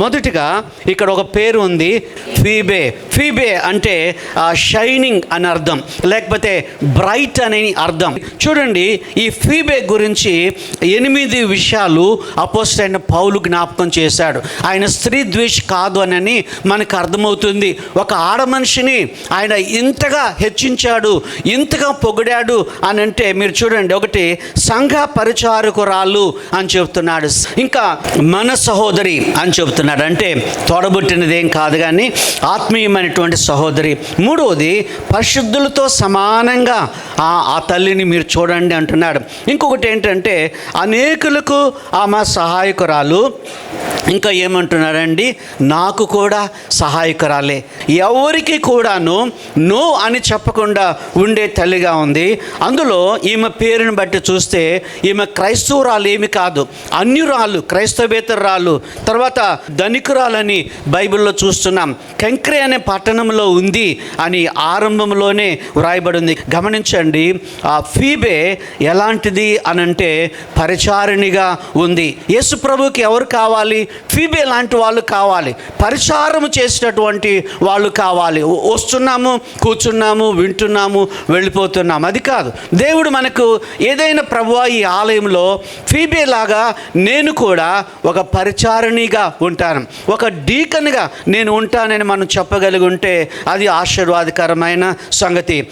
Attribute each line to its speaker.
Speaker 1: మొదటిగా ఇక్కడ ఒక పేరు ఉంది ఫీబే. ఫీబే అంటే షైనింగ్ అని అర్థం లేకపోతే బ్రైట్ అనే అర్థం. చూడండి ఈ ఫీబే గురించి ఎనిమిది విషయాలు అపోస్టైన పౌలు జ్ఞాపకం చేశాడు. ఆయన స్త్రీ ద్వేష్ కాదు అని మనకు అర్థమవుతుంది. ఒక ఆడ మనిషిని ఆయన ఇంతగా హెచ్చించాడు ఇంతగా పొగిడాడు అని అంటే మీరు చూడండి ఒకటి సంఘ పరిచారకురాలు అని చెబుతున్నాడు ఇంకా మన సహోదరి అని చెబుతున్నాడు అంటే తోడబుట్టినదేం కాదు కానీ ఆత్మీయమైనటువంటి సహోదరి. మూడవది పరిశుద్ధులతో సమానంగా ఆ ఆ తల్లిని మీరు చూడండి అంటున్నాడు. ఇంకొకటి ఏంటంటే అనేకులకు ఆమె సహాయకురాలు ఇంకా ఏమంటున్నారండి? నాకు కూడా సహాయకురాలే. ఎవరికి కూడాను నో అని చెప్పకుండా ఉండే తల్లిగా ఉంది. అందులో ఈమె పేరుని బట్టి చూస్తే ఈమె క్రైస్తవురాలు ఏమి కాదు. అన్యురాలు క్రైస్తవేతరాలు తర్వాత ధనికురాలని బైబిల్లో చూస్తున్నాం. కంక్రే అనే పట్టణంలో ఉంది అని ఆరంభంలోనే వ్రాయబడింది. గమనించండి ఆ ఫీబే ఎలాంటిది అనంటే పరిచారిణిగా ఉంది. యేసు ప్రభుకి ఎవరు కావాలి? ఫీబే లాంటి వాళ్ళు కావాలి. పరిచారం చేసేటటువంటి వాళ్ళు కావాలి. వస్తున్నాము కూర్చున్నాము వింటున్నాము వెళ్ళిపోతున్నాము. అది కాదు. దేవుడు మనకు ఏదైనా ప్రభువా ఈ ఆలయంలో ఫీబే లాగా నేను కూడా ఒక పరిచారణిగా ఉంటాను. ఒక డీకన్గా నేను ఉంటానని మనం చెప్పగలిగి ఉంటే అది ఆశీర్వాదకరమైన సంగతి.